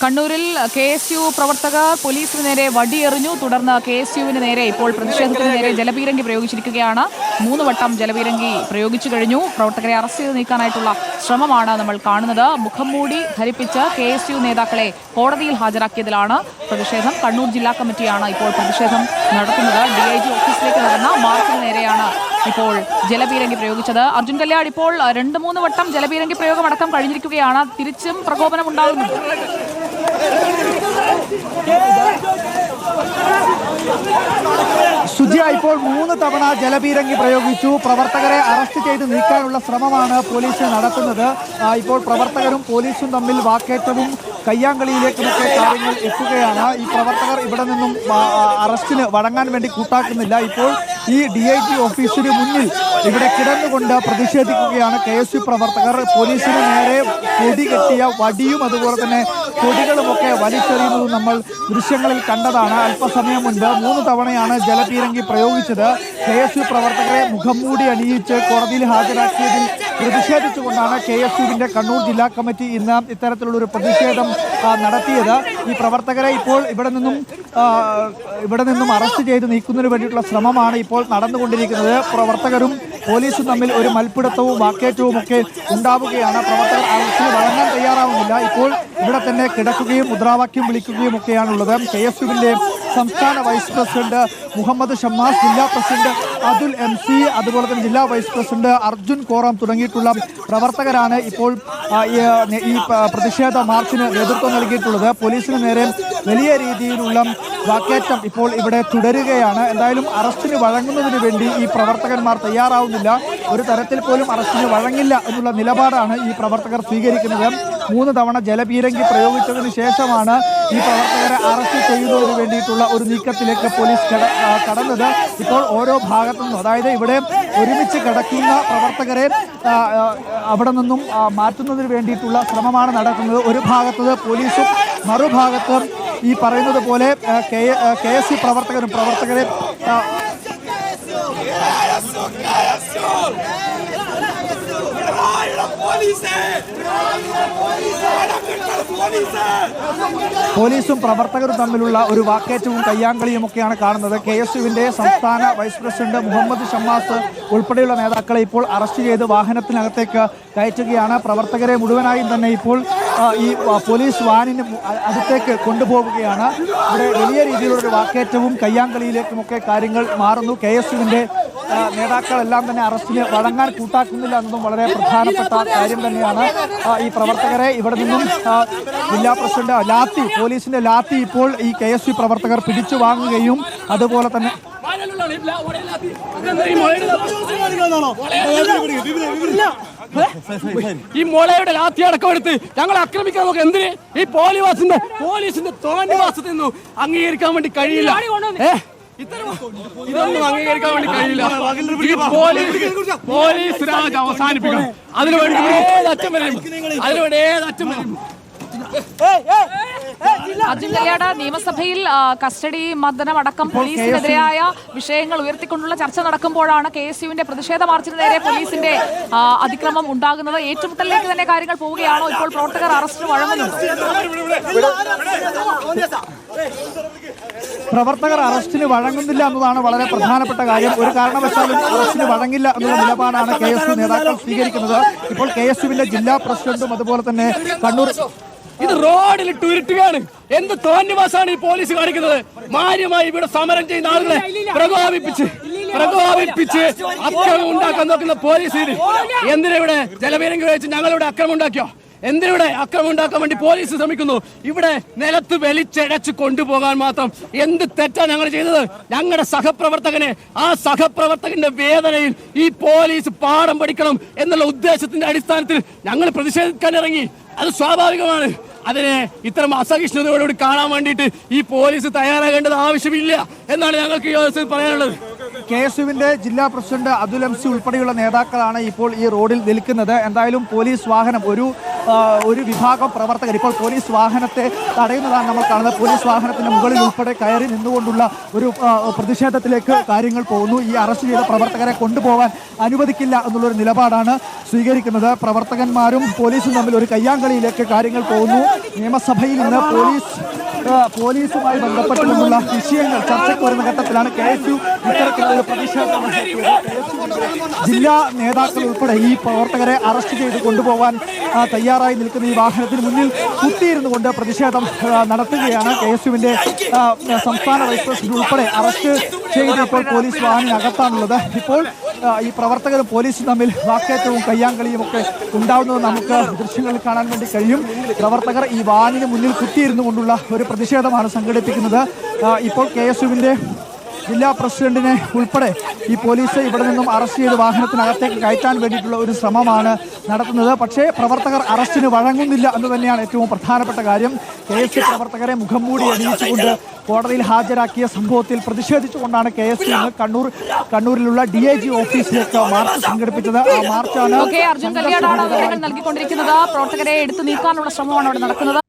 കണ്ണൂരിൽ K S U പ്രവർത്തകർ പോലീസിന് നേരെ വടിയെറിഞ്ഞു. തുടർന്ന് കെ എസ് യുവിന് നേരെ ഇപ്പോൾ പ്രതിഷേധത്തിന് നേരെ ജലപീരങ്കി പ്രയോഗിച്ചിരിക്കുകയാണ്. മൂന്ന് വട്ടം ജലപീരങ്കി പ്രയോഗിച്ചു കഴിഞ്ഞു. പ്രവർത്തകരെ അറസ്റ്റ് ചെയ്ത് നീക്കാനായിട്ടുള്ള ശ്രമമാണ് നമ്മൾ കാണുന്നത്. മുഖം മൂടി ധരിപ്പിച്ച് കെ എസ് യു നേതാക്കളെ കോടതിയിൽ ഹാജരാക്കിയതിലാണ് പ്രതിഷേധം. കണ്ണൂർ ജില്ലാ കമ്മിറ്റിയാണ് ഇപ്പോൾ പ്രതിഷേധം നടത്തുന്നത്. ഡി ഐ ജി ഓഫീസിലേക്ക് നടന്ന മാർച്ചിന് നേരെയാണ് ഇപ്പോൾ ജലപീരങ്കി പ്രയോഗിച്ചത്. അർജുൻ കല്യാട് ഇപ്പോൾ രണ്ട് മൂന്ന് വട്ടം ജലപീരങ്കി പ്രയോഗം അടക്കം കഴിഞ്ഞിരിക്കുകയാണ്. തിരിച്ചും പ്രകോപനം ഉണ്ടാകുന്നുണ്ട് സുജിയ ഇപ്പോൾ മൂന്ന് തവണ ജലപീരങ്കി പ്രയോഗിച്ചു. പ്രവർത്തകരെ അറസ്റ്റ് ചെയ്ത് നീക്കാനുള്ള ശ്രമമാണ് പോലീസ് നടത്തുന്നത് ഇപ്പോൾ പ്രവർത്തകരും പോലീസും തമ്മിൽ വാക്കേറ്റവും കയ്യാങ്കളിയിലേക്കുമൊക്കെ കാര്യങ്ങൾ എത്തുകയാണ്. ഈ പ്രവർത്തകർ ഇവിടെ നിന്നും അറസ്റ്റിന് വഴങ്ങാൻ വേണ്ടി കൂട്ടാക്കുന്നില്ല. ഇപ്പോൾ ഈ ഡി ഐ ജി ഓഫീസിന് മുന്നിൽ ഇവിടെ കിടന്നുകൊണ്ട് പ്രതിഷേധിക്കുകയാണ് കെ എസ് യു പ്രവർത്തകർ. പോലീസിന് നേരെ കൊടി കെട്ടിയ വടിയും അതുപോലെ തന്നെ കൊടികളുമൊക്കെ വലിച്ചെറിയുന്നത് നമ്മൾ ദൃശ്യങ്ങളിൽ കണ്ടതാണ്. അല്പസമയം മുൻപ് മൂന്ന് തവണയാണ് ജലപീരങ്കി പ്രയോഗിച്ചത്. കെ പ്രവർത്തകരെ മുഖം മൂടി അണിയിച്ച് കോടതിയിൽ ഹാജരാക്കിയതിൽ പ്രതിഷേധിച്ചുകൊണ്ടാണ് കെ എസ് യുവിന്റെ കണ്ണൂർ ജില്ലാ കമ്മിറ്റി ഇന്ന് ഇത്തരത്തിലുള്ള ഒരു പ്രതിഷേധം നടത്തിയത്. ഈ പ്രവർത്തകരെ ഇപ്പോൾ ഇവിടെ നിന്നും ഇവിടെ നിന്നും അറസ്റ്റ് ചെയ്ത് നീക്കുന്നതിന് വേണ്ടിയിട്ടുള്ള ശ്രമമാണ് ഇപ്പോൾ നടന്നുകൊണ്ടിരിക്കുന്നത്. പ്രവർത്തകരും പോലീസും തമ്മിൽ ഒരു മൽപ്പിടുത്തവും വാക്കേറ്റവും ഒക്കെ ഉണ്ടാവുകയാണ്. പ്രവർത്തകർ അറസ്റ്റിന് വഴങ്ങാൻ തയ്യാറാവുന്നില്ല. ഇപ്പോൾ ഇവിടെ തന്നെ കിടക്കുകയും മുദ്രാവാക്യം വിളിക്കുകയും ഒക്കെയാണുള്ളത്. കെ എസ് യുവിന്റെ സംസ്ഥാന വൈസ് പ്രസിഡന്റ് മുഹമ്മദ് ഷമ്മാസ് ജില്ലാ പ്രസിഡന്റ് അതുൽ എം സി അതുപോലെ തന്നെ ജില്ലാ വൈസ് പ്രസിഡന്റ് അർജുൻ കോറം തുടങ്ങിയിട്ടുള്ള പ്രവർത്തകരാണ് ഇപ്പോൾ ഈ, പ്രതിഷേധ മാർച്ചിന് നേതൃത്വം നൽകിയിട്ടുള്ളത്. പോലീസിന് നേരെ വലിയ രീതിയിലുള്ള വാക്കേറ്റം ഇപ്പോൾ ഇവിടെ തുടരുകയാണ്. എന്തായാലും അറസ്റ്റിന് വഴങ്ങുന്നതിന് വേണ്ടി ഈ പ്രവർത്തകന്മാർ തയ്യാറാവുന്നില്ല. ഒരു തരത്തിൽ പോലും അറസ്റ്റിന് വഴങ്ങില്ല എന്നുള്ള നിലപാടാണ് ഈ പ്രവർത്തകർ സ്വീകരിക്കുന്നത്. മൂന്ന് തവണ ജലപീരങ്കി പ്രയോഗിച്ചതിന് ശേഷമാണ് ഈ പ്രവർത്തകരെ അറസ്റ്റ് ചെയ്യുന്നതിന് വേണ്ടിയിട്ടുള്ള ഒരു നീക്കത്തിലേക്ക് പോലീസ് കടന്നത്. ഇപ്പോൾ ഓരോ ഭാഗത്തു നിന്നും അതായത് ഇവിടെ ഒരുമിച്ച് കിടക്കുന്ന പ്രവർത്തകരെ അവിടെ നിന്നും മാറ്റുന്നതിന് വേണ്ടിയിട്ടുള്ള ശ്രമമാണ് നടക്കുന്നത്. ഒരു ഭാഗത്തത് പോലീസും മറുഭാഗത്ത് ഈ പറയുന്നത് പോലെ കെ എസ് സി പ്രവർത്തകരും പ്രവർത്തകരെ പോലീസും പ്രവർത്തകരും തമ്മിലുള്ള ഒരു വാക്കേറ്റവും കയ്യാങ്കളിയും ഒക്കെയാണ് കാണുന്നത്. കെ എസ് യുവിന്റെ സംസ്ഥാന വൈസ് പ്രസിഡന്റ് മുഹമ്മദ് ഷമ്മാസ് ഉൾപ്പെടെയുള്ള നേതാക്കളെ ഇപ്പോൾ അറസ്റ്റ് ചെയ്ത് വാഹനത്തിനകത്തേക്ക് കയറ്റുകയാണ്. പ്രവർത്തകരെ മുഴുവനായും തന്നെ ഇപ്പോൾ ഈ പോലീസ് വാനിന് അടുത്തേക്ക് കൊണ്ടുപോവുകയാണ്. ഇവിടെ വലിയ രീതിയിലുള്ള വാക്കേറ്റവും കയ്യാങ്കളിയിലേക്കുമൊക്കെ കാര്യങ്ങൾ മാറുന്നു. കെ എസ് യുവിന്റെ നേതാക്കളെല്ലാം തന്നെ അറസ്റ്റിന് വഴങ്ങാൻ കൂട്ടാക്കുന്നില്ല എന്നതും വളരെ പ്രധാനപ്പെട്ട കാര്യം തന്നെയാണ്. ഈ പ്രവർത്തകരെ ഇവിടെ നിന്നും ജില്ലാ പ്രസിഡന്റ് ലാത്തി പോലീസിന്റെ ലാത്തി ഇപ്പോൾ ഈ കെ എസ് യു പ്രവർത്തകർ പിടിച്ചു വാങ്ങുകയും അതുപോലെ തന്നെ ഈ മുളയുടെ ലാത്തി അടക്കം എടുത്ത് ഞങ്ങൾ ആക്രമിക്കാൻ നോക്കുക എന്തിന്? ഈ പോലീവാസിന്റെ പോലീസിന്റെ തോന്നിവാസത്തിൽ നിന്നും അംഗീകരിക്കാൻ വേണ്ടി കഴിയില്ല. ഏ? ഇതൊന്നും അംഗീകരിക്കാൻ വേണ്ടി കഴിയില്ല പോലീസ് പോലീസ് രാജ് അവസാനിപ്പിക്കണം അതിനുവേണ്ടി ഏത് വരും അതിനുവേണ്ടി ഏത് അറ്റം വരും അർജുൻ കല്യാട് നിയമസഭയിൽ കസ്റ്റഡി മർദ്ദനം അടക്കം പോലീസിനെതിരായ വിഷയങ്ങൾ ഉയർത്തിക്കൊണ്ടുള്ള ചർച്ച നടക്കുമ്പോഴാണ് കെ എസ് യുവിന്റെ പ്രതിഷേധ മാർച്ചിന് നേരെ പോലീസിന്റെ അതിക്രമം ഉണ്ടാകുന്നത് ഏറ്റുമുട്ടലിലേക്ക് തന്നെ കാര്യങ്ങൾ പോവുകയാണോ ഇപ്പോൾ പ്രവർത്തകർ അറസ്റ്റ് വഴങ്ങുന്നുണ്ടോ പ്രവർത്തകർ അറസ്റ്റിന് വഴങ്ങുന്നില്ല എന്നതാണ് വളരെ പ്രധാനപ്പെട്ട കാര്യം. ഒരു കാരണവശാലും അറസ്റ്റിന് വഴങ്ങില്ല എന്നുള്ള നിലപാടാണ് കെ എസ് യു നേതാക്കൾ സ്വീകരിക്കുന്നത്. ഇപ്പോൾ കെ എസ് യുവിന്റെ ജില്ലാ പ്രസിഡന്റും അതുപോലെ തന്നെ കണ്ണൂർ ഇത് റോഡിൽ ഉരുട്ടുകയാണ്. എന്ത് തോന്നിവാസാണ് ഈ പോലീസ് കാണിക്കുന്നത്? മാന്യമായി ഇവിടെ സമരം ചെയ്യുന്ന ആളുകളെ പ്രകോപിപ്പിച്ച് പ്രകോപിപ്പിച്ച് അക്രമം ഉണ്ടാക്കാൻ നോക്കുന്ന പോലീസ് ഇത്. എന്തിനാ ഇവിടെ ജലപീരങ്കി വെച്ച് ഞങ്ങളിവിടെ അക്രമം ഉണ്ടാക്കിയോ? എന്തിനിവിടെ അക്രമം ഉണ്ടാക്കാൻ വേണ്ടി പോലീസ് ശ്രമിക്കുന്നു? ഇവിടെ നിലത്ത് വലിച്ചടച്ച് കൊണ്ടുപോകാൻ മാത്രം എന്ത് തെറ്റാ ഞങ്ങൾ ചെയ്തത്? ഞങ്ങളുടെ സഹപ്രവർത്തകനെ ആ സഹപ്രവർത്തകന്റെ വേദനയിൽ ഈ പോലീസ് പാഠം പഠിക്കണം എന്നുള്ള ഉദ്ദേശത്തിന്റെ അടിസ്ഥാനത്തിൽ ഞങ്ങൾ പ്രതിഷേധിക്കാൻ ഇറങ്ങി അത് സ്വാഭാവികമാണ്. അതിനെ ഇത്തരം അസഹിഷ്ണുതയോടുകൂടി കാണാൻ വേണ്ടിയിട്ട് ഈ പോലീസ് തയ്യാറാകേണ്ടത് ആവശ്യമില്ല എന്നാണ് ഞങ്ങൾക്ക് ഈ പറയാനുള്ളത്. കെ എസ് ജില്ലാ പ്രസിഡന്റ് അബ്ദുൽ എംസി ഉൾപ്പെടെയുള്ള നേതാക്കളാണ് ഇപ്പോൾ ഈ റോഡിൽ നിൽക്കുന്നത്. എന്തായാലും പോലീസ് വാഹനം ഒരു ഒരു വിഭാഗം പ്രവർത്തകർ ഇപ്പോൾ പോലീസ് വാഹനത്തെ തടയുന്നതാണ് നമ്മൾ കാണുന്നത്. പോലീസ് വാഹനത്തിന് മുകളിൽ ഉൾപ്പെടെ കയറി നിന്നുകൊണ്ടുള്ള ഒരു പ്രതിഷേധത്തിലേക്ക് കാര്യങ്ങൾ പോകുന്നു. ഈ അറസ്റ്റ് ചെയ്ത പ്രവർത്തകരെ കൊണ്ടുപോകാൻ അനുവദിക്കില്ല എന്നുള്ളൊരു നിലപാടാണ് സ്വീകരിക്കുന്നത്. പ്രവർത്തകന്മാരും പോലീസും തമ്മിൽ ഒരു കയ്യാങ്കളിയിലേക്ക് കാര്യങ്ങൾ പോകുന്നു. നിയമസഭയിൽ നിന്ന് പോലീസ് പോലീസുമായി ബന്ധപ്പെട്ടുള്ള വിഷയങ്ങൾ ചർച്ചയ്ക്ക് വരുന്ന ഘട്ടത്തിലാണ് കെ എസ് യു ഇത്തരത്തിലുള്ള പ്രതിഷേധം. ജില്ലാ നേതാക്കൾ ഉൾപ്പെടെ ഈ പ്രവർത്തകരെ അറസ്റ്റ് ചെയ്ത് കൊണ്ടുപോകാൻ തയ്യാറായി നിൽക്കുന്ന ഈ വാഹനത്തിന് മുന്നിൽ കുത്തിയിരുന്നു കൊണ്ട് പ്രതിഷേധം നടത്തുകയാണ് കെ എസ് യുവിന്റെ സംസ്ഥാന വൈസ് പ്രസിഡന്റ് ഉൾപ്പെടെ അറസ്റ്റ് ചെയ്ത് ഇപ്പോൾ പോലീസ് വാഹനം അകത്താണുള്ളത് ഇപ്പോൾ ഈ പ്രവർത്തകരും പോലീസും തമ്മിൽ വാക്കേറ്റവും കയ്യാങ്കളിയും ഒക്കെ ഉണ്ടാവുന്നത് നമുക്ക് ദൃശ്യങ്ങളിൽ കാണാൻ വേണ്ടി കഴിയും. പ്രവർത്തകർ ഈ വാനിന് മുന്നിൽ കുത്തിയിരുന്നു കൊണ്ടുള്ള ഒരു പ്രതിഷേധമാണ് സംഘടിപ്പിക്കുന്നത്. ഇപ്പോൾ കെ എസ് യുവിന്റെ ജില്ലാ പ്രസിഡന്റിനെ ഉൾപ്പെടെ ഈ പോലീസ് ഇവിടെ നിന്നും അറസ്റ്റ് ചെയ്ത് വാഹനത്തിനകത്തേക്ക് കയറ്റാൻ വേണ്ടിയിട്ടുള്ള ഒരു ശ്രമമാണ് നടത്തുന്നത്. പക്ഷേ പ്രവർത്തകർ അറസ്റ്റിന് വഴങ്ങുന്നില്ല എന്ന് തന്നെയാണ് ഏറ്റവും പ്രധാനപ്പെട്ട കാര്യം. കെ എസ് സി പ്രവർത്തകരെ മുഖം മൂടി അണിയിച്ചുകൊണ്ട് കോടതിയിൽ ഹാജരാക്കിയ സംഭവത്തിൽ പ്രതിഷേധിച്ചുകൊണ്ടാണ് കെ എസ് ഇന്ന് കണ്ണൂർ കണ്ണൂരിലുള്ള ഡി ഐ ജി ഓഫീസിലേക്ക് മാർച്ച് സംഘടിപ്പിച്ചത്. ആ മാർച്ചാണ് നൽകിക്കൊണ്ടിരിക്കുന്നത്. പ്രവർത്തകരെ എടുത്തു നീക്കാനുള്ള ശ്രമമാണ് അവിടെ നടക്കുന്നത്.